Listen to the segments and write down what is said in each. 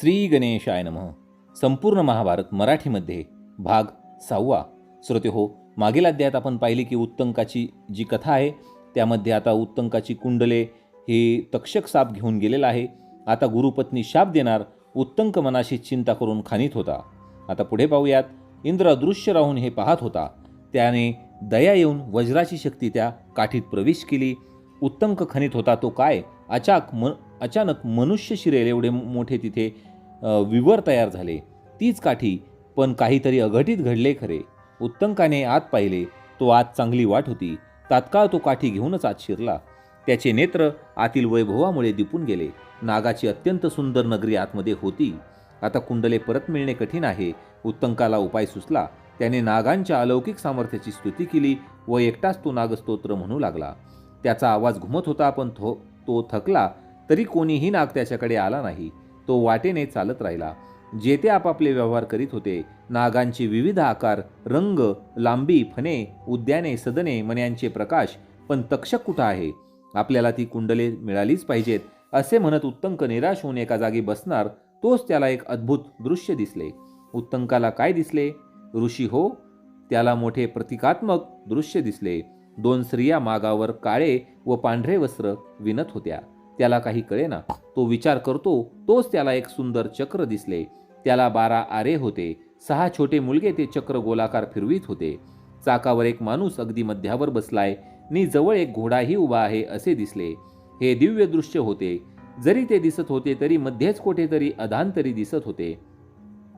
श्री गणेशाय नमः. संपूर्ण महाभारत मराठीमध्ये भाग सहावा. श्रोते हो मागील अध्यायात आपण पाहिले की उत्तंकाची जी कथा आहे त्यामध्ये आता उत्तंकाची कुंडले हे तक्षक साप घेऊन गेलेला आहे. आता गुरुपत्नी शाप देणार उत्तंक मनाशी चिंता करून खानीत होता. आता पुढे पाहूयात इंद्र अदृश्य राहून हे पाहत होता. त्याने दया येऊन वज्राची शक्ती त्या काठीत प्रवेश केली. उत्तंक खनित होता तो काय? अचाक म अचानक मनुष्य शिरेल एवढे मोठे तिथे विवर तयार झाले. तीच काठी पण काहीतरी अघटित घडले खरे. उत्तंकाने आत पाहिले तो आत चांगली वाट होती. तात्काळ तो काठी घेऊनच आत शिरला. त्याचे नेत्र आतील वैभवामुळे दिपून गेले. नागाची अत्यंत सुंदर नगरी आतमध्ये होती. आता कुंडले परत मिळणे कठीण आहे. उत्तंकाला उपाय सुचला. त्याने नागांच्या अलौकिक सामर्थ्याची स्तुती केली व एकटाच तो नागस्तोत्र म्हणू लागला. त्याचा आवाज घुमत होता पण थो तो थकला तरी कोणीही नाग त्याच्याकडे आला नाही. तो वाटेने चालत राहिला. जेते आपापले व्यवहार करीत होते नागांचे विविध आकार रंग लांबी फणे उद्याने सदने मन्यांचे प्रकाश पण तक्षक कुठं आहे? आपल्याला ती कुंडले मिळालीच पाहिजेत असे म्हणत उत्तंक निराश होऊन एका जागी बसणार तोच त्याला एक अद्भुत दृश्य दिसले. उत्तंकाला काय दिसले? ऋषी हो त्याला मोठे प्रतिकात्मक दृश्य दिसले. दोन स्त्रिया मागावर काळे व पांढरे वस्त्र विणत होत्या. त्याला काही कळेना. तो विचार करतो तोच त्याला एक सुंदर चक्र दिसले. त्याला बारा आरे होते. सहा छोटे मुलगे ते चक्र गोलाकार फिरवीत होते. चाकावर एक माणूस अगदी मध्यावर बसलाय. नि जवळ एक घोडाही उभा आहे असे दिसले. हे दिव्य दृश्य होते. जरी ते दिसत होते तरी मध्येच कुठेतरी अधांतरी दिसत होते.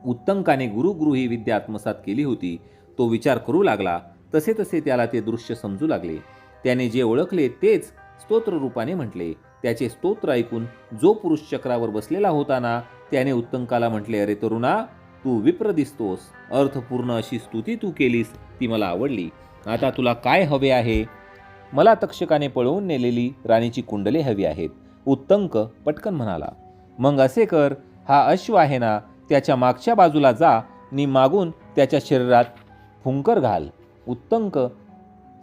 उत्तंकाने गुरुगृही विद्या आत्मसात केली होती. तो विचार करू लागला. तसे तसे त्याला ते दृश्य समजू लागले. त्याने जे ओळखले तेच स्तोत्र रूपाने म्हटले. त्याचे स्तोत्र ऐकून जो पुरुष चक्रावर बसलेला होता ना त्याने उत्तंकाला म्हटले अरे तरुणा तू विप्र दिसतोस. अर्थपूर्ण अशी स्तुती तू केलीस ती मला आवडली. आता तुला काय हवे आहे? मला तक्षकाने पळवून नेलेली राणीची कुंडले हवी आहेत. उत्तंक पटकन म्हणाला मग असे कर हा अश्व आहे ना त्याच्या मागच्या बाजूला जा नि मागून त्याच्या शरीरात फुंकर घाल. उत्तंक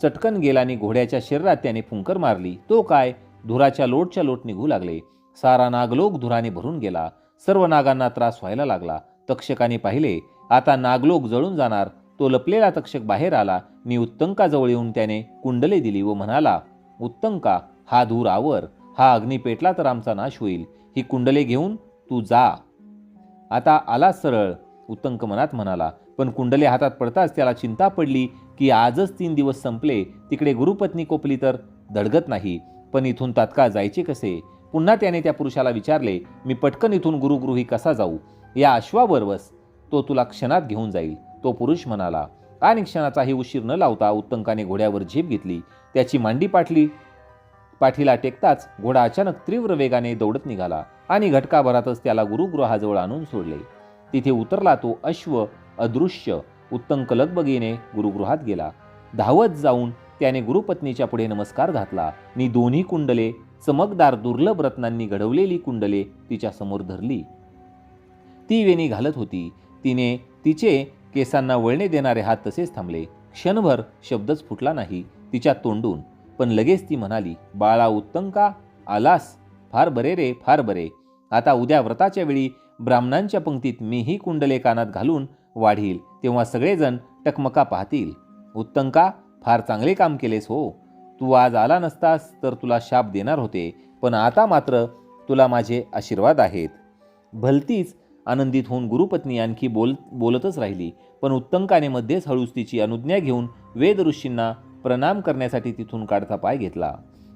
चटकन गेला आणि घोड्याच्या शरीरात त्याने फुंकर मारली. तो काय? धुराच्या लोटच्या लोट निघू लागले. सारा नागलोक धुराने भरून गेला. सर्व नागांना त्रास व्हायला लागला. तक्षकाने पाहिले आता नागलोक जळून जाणार. तो लपलेला तक्षक बाहेर आला. मी उत्तंकाजवळ येऊन त्याने कुंडले दिली व म्हणाला उत्तंका हा धूर आवर. हा अग्नी पेटला तर आमचा नाश होईल. ही कुंडले घेऊन तू जा. आता आला सरळ उत्तंक मनात म्हणाला. पण कुंडले हातात पडताच त्याला चिंता पडली की आजच तीन दिवस संपले. तिकडे गुरुपत्नी कोपली तर धडगत नाही. पण इथून तात्काळ जायचे कसे? पुन्हा त्याने त्या पुरुषाला विचारले मी पटकन इथून गुरुगृही कसा जाऊ? या अश्वावर बस तो तुला क्षणात घेऊन जाईल. तो पुरुष म्हणाला आणि क्षणाचाही उशीर न लावता उत्तंकाने घोड्यावर झेप घेतली. त्याची मांडी पाटली पाठीला टेकताच घोडा अचानक तीव्र वेगाने दौडत निघाला आणि घटकाभरातच त्याला गुरुगृहाजवळ आणून सोडले. तिथे उतरला तो अश्व अदृश्य उत्तंक लगबगीने गुरुगृहात गेला. धावत जाऊन त्याने गुरुपत्नीच्या पुढे नमस्कार घातला. नी दोन्ही कुंडले चमकदार दुर्लभ रत्नांनी घडवलेली कुंडले तिच्या समोर धरली. ती वेणी घालत होती. तिने तिचे केसांना वळणे देणारे हात तसेच थांबले. क्षणभर शब्दच फुटला नाही तिच्या तोंडून. पण लगेच ती म्हणाली बाळा उत्तंका आलास? फार बरे रे फार बरे. आता उद्या व्रताच्या वेळी ब्राह्मणांच्या पंक्तीत मीही कुंडले कानात घालून वाढील. तेव्हा सगळेजण टकमका पाहतील. उत्तंका फार चांगले काम केलेस हो. तू आज आला नसतास तर तुला शाप देणार होते पण आता मात्र तुला माझे आशीर्वाद आहेत. भलतीच आनंदित होऊन गुरुपत्नी आणखी बोल बोलतच राहिली पण उत्तंकाने मध्येच हळूच तिची अनुज्ञा घेऊन वेद ऋषींना प्रणाम करण्यासाठी तिथून काढता पाय घेतला.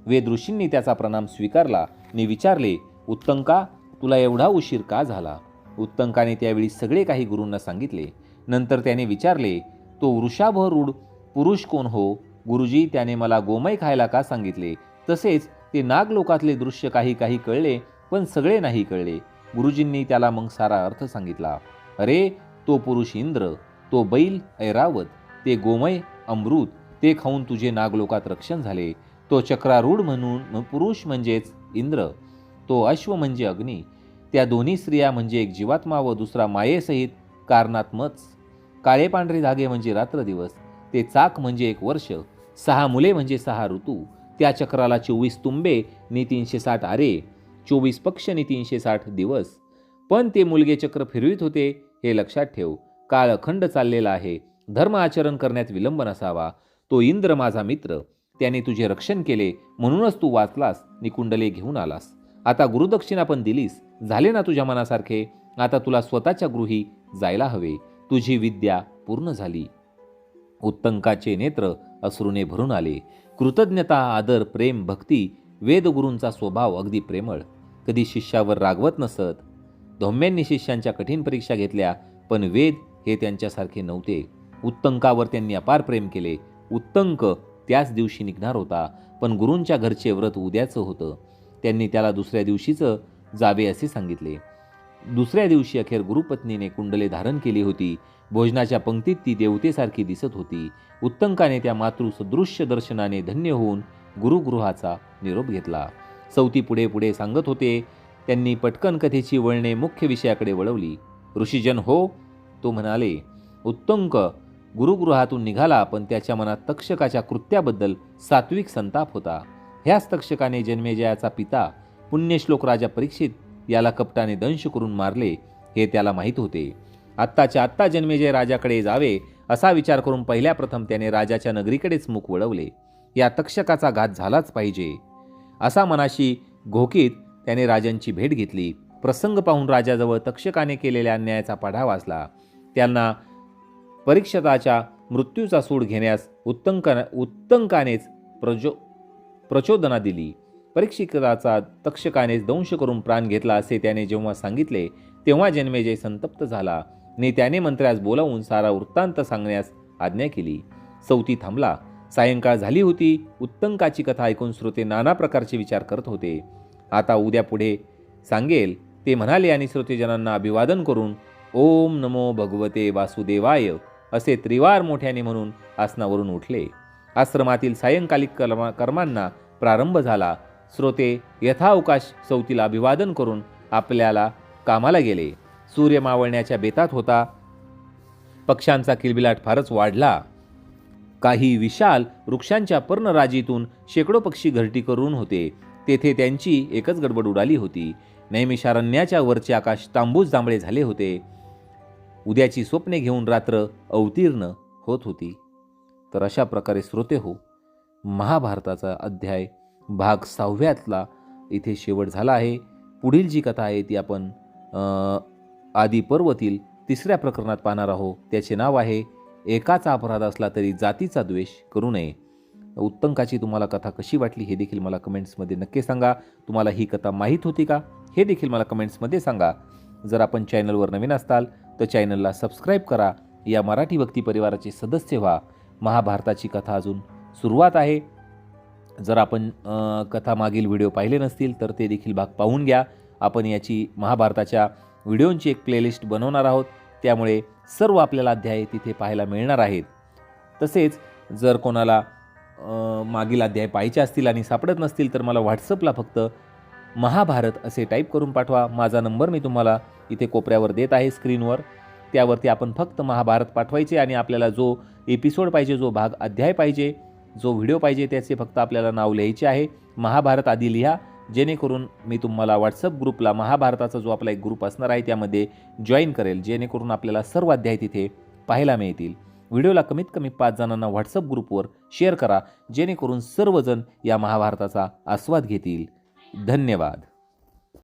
वेद ऋषींनी त्याचा प्रणाम स्वीकारला आणि विचारले उत्तंका तुला एवढा उशीर का झाला? उत्तंकाने त्यावेळी सगळे काही गुरूंना सांगितले. नंतर त्याने विचारले तो वृषाभरूढ पुरुष कोण हो? गुरुजी त्याने मला गोमय खायला का सांगितले? तसेच ते नागलोकातले दृश्य काही काही कळले पण सगळे नाही कळले. गुरुजींनी त्याला मग सारा अर्थ सांगितला. अरे तो पुरुष इंद्र तो बैल ऐरावत ते गोमय अमृत ते खाऊन तुझे नागलोकात रक्षण झाले. तो चक्रारूढ म्हणून पुरुष म्हणजेच इंद्र तो अश्व म्हणजे अग्नी त्या दोन्ही स्त्रिया म्हणजे एक जीवात्मा व दुसरा मायेसहित कारणात्मच. काळे पांढरे धागे म्हणजे रात्र दिवस ते चाक म्हणजे एक वर्ष सहा मुले म्हणजे सहा ऋतू त्या चक्राला चोवीस तुंबे नि तीनशे साठ आरे चोवीस पक्ष नि तीनशे साठ दिवस. पण ते मुलगे चक्र फिरवित होते हे लक्षात ठेव काळ अखंड चाललेला आहे धर्म आचरण करण्यात विलंब नसावा तो इंद्र माझा मित्र त्याने तुझे रक्षण केले म्हणूनच तू वाचलास निकुंडले घेऊन आलास. आता गुरुदक्षिणा पण दिलीस झाले ना तुझ्या मनासारखे? आता तुला स्वतःच्या गृही जायला हवे तुझी विद्या पूर्ण झाली. उत्तंकाचे नेत्र अश्रूने भरून आले. कृतज्ञता आदर प्रेम भक्ती वेदगुरूंचा स्वभाव अगदी प्रेमळ. कधी शिष्यावर रागवत नसत. धौम्यांनी शिष्यांच्या कठीण परीक्षा घेतल्या पण वेद हे त्यांच्यासारखे नव्हते. उत्तंकावर त्यांनी अपार प्रेम केले. उत्तंक त्याच दिवशी निघणार होता पण गुरूंच्या घरचे व्रत उद्याचं होतं. त्यांनी त्याला दुसऱ्या दिवशीचं जावे असे सांगितले. दुसऱ्या दिवशी अखेर गुरुपत्नीने कुंडले धारण केली होती. भोजनाच्या पंक्तीत ती देवतेसारखी दिसत होती. उत्तंकाने त्या मातृसदृश्य दर्शनाने धन्य होऊन गुरुगृहाचा निरोप घेतला. सौती पुढे पुढे सांगत होते त्यांनी पटकन कथेची वळणे मुख्य विषयाकडे वळवली. ऋषीजन हो तो म्हणाले उत्तंक गुरुगृहातून निघाला पण त्याच्या मनात तक्षकाच्या कृत्याबद्दल सात्विक संताप होता. ह्याच तक्षकाने जन्मेजयाचा पिता पुण्यश्लोक राजा परीक्षित याला कपटाने दंश करून मारले हे त्याला माहीत होते. आत्ताच्या आत्ता जन्मेजय राजाकडे जावे असा विचार करून पहिल्या प्रथम त्याने राजाच्या नगरीकडेच मुख वळवले. या तक्षकाचा घात झालाच पाहिजे. असा मनाशी घोकीत त्याने राजांची भेट घेतली. प्रसंग पाहून राजाजवळ तक्षकाने केलेल्या अन्यायाचा पाढा वाचला. त्यांना परीक्षताच्या मृत्यूचा सूड घेण्यास उत्तंक उत्तंकानेच प्रजो प्रचोदना दिली. परीक्षिताचा तक्षकानेच दंश करून प्राण घेतला असे त्याने जेव्हा सांगितले तेव्हा जन्मेजय संतप्त झाला. ने त्याने मंत्र्यास बोलावून सारा वृत्तांत सांगण्यास आज्ञा केली. सवती थांबला. सायंकाळ झाली होती. उत्तंकाची कथा ऐकून श्रोते नाना प्रकारचे विचार करत होते. आता उद्या पुढे सांगेल ते म्हणाले आणि श्रोतेजनांना अभिवादन करून ओम नमो भगवते वासुदेवाय असे त्रिवार मोठ्याने म्हणून आसनावरून उठले. आश्रमातील सायंकालिक कर्मा कर्मांना प्रारंभ झाला. श्रोते यथावकाश सवतीला अभिवादन करून आपल्याला कामाला गेले. सूर्य मावळण्याच्या बेतात होता. पक्ष्यांचा किलबिलाट फारच वाढला. काही विशाल वृक्षांच्या पर्णराजीतून शेकडो पक्षी घरटी करून होते. तेथे त्यांची एकच गडबड उडाली होती. नैमिषारण्याच्या वरचे आकाश तांबूस जांभळे झाले होते. उद्याची स्वप्ने घेऊन रात्र अवतीर्ण होत होती. तर अशा प्रकारे श्रोते हो महाभारताचा अध्याय भाग सहाव्यातला इथे शेवट झाला आहे. पुढील जी कथा आहे ती आपण आदी पर्वतील तिसऱ्या प्रकरणात पाहणार आहोत. त्याचे नाव आहे एकाचा अपराध असला तरी जातीचा द्वेष करू नये. उत्तंकाची तुम्हाला कथा कशी वाटली हे देखील मला कमेंट्समध्ये नक्की सांगा. तुम्हाला ही कथा माहीत होती का हे देखील मला कमेंट्समध्ये सांगा. जर आपण चॅनलवर नवीन असताल तर चॅनलला सबस्क्राईब करा. या मराठी भक्ती परिवाराचे सदस्य व्हा. महाभारताची कथा अजून सुरुवात आहे. जर आपण कथा मागील व्हिडिओ पाहिले नसतील तर ते देखील भाग पाहून घ्या. आपण याची महाभारताच्या व्हिडिओंची एक प्लेलिस्ट बनवणार आहोत. त्यामुळे सर्व आपल्याला अध्याय तिथे पाहायला मिळणार आहेत. तसेच जर कोणाला मागील अध्याय पाहायचे असतील आणि सापडत नसतील तर मला व्हॉट्सअपला फक्त महाभारत असे टाईप करून पाठवा. माझा नंबर मी तुम्हाला इथे कोपऱ्यावर देत आहे स्क्रीनवर. त्यावरती आपण फक्त महाभारत पाठवायचे आणि आपल्याला जो एपिसोड पाहिजे जो भाग अध्याय पाहिजे जो व्हिडिओ पाहिजे त्याचे फक्त आपल्याला नाव लिहायचे आहे. महाभारत आधी लिहा जेणेकरून मी तुम्हाला व्हॉट्सअप ग्रुपला महाभारताचा जो आपला एक ग्रुप असणार आहे त्यामध्ये जॉईन करेल जेणेकरून आपल्याला सर्व अध्याय तिथे पाहायला मिळतील. व्हिडिओला कमीत कमी पाच जणांना व्हॉट्सअप ग्रुपवर शेअर करा जेणेकरून सर्वजण या महाभारताचा आस्वाद घेतील. धन्यवाद.